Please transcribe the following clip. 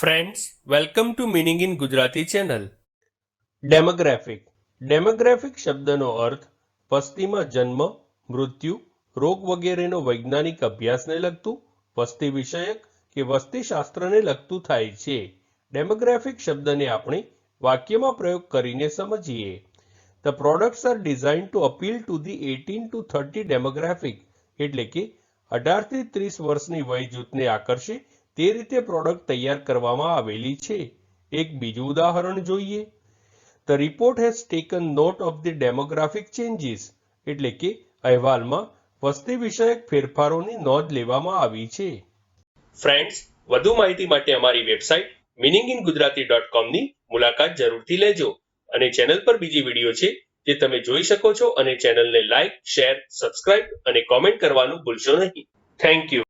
Friends welcome to meaning in Gujarati channel demographic demographic શબ્દનો અર્થ વસ્તીમાં જન્મ, મૃત્યુ, રોગ વગેરેનો વૈજ્ઞાનિક અભ્યાસને લગતું વસ્તી વિષયક કે વસ્તીશાસ્ત્રને લગતું થાય છે. ડેમોગ્રાફિક શબ્દને આપણે વાક્યમાં પ્રયોગ કરીને સમજીએ. The products are design to appeal to the eighteen to thirty demographic એટલે કે અઢારથી ત્રીસ વર્ષની વય જૂથને આકર્ષે તે રીતે પ્રોડક્ટ તૈયાર કરવામાં આવેલી છે. એક બીજું ઉદાહરણ જોઈએ. The report has taken note of the demographic changes એટલે કે અહેવાલમાં વસ્તી વિષયક ફેરફારોની નોંધ લેવામાં આવી છે. ફ્રેન્ડ્સ વધુ માહિતી માટે અમારી website meaning in Gujarati dot કોમની મુલાકાત જરૂરથી લેજો અને ચેનલ પર બીજી વીડિયો છે જે તમે જોઈ શકો છો અને ચેનલને લાઇક શેર સબસ્ક્રાઇબ અને કોમેન્ટ કરવાનું ભૂલશો નહીં. Thank you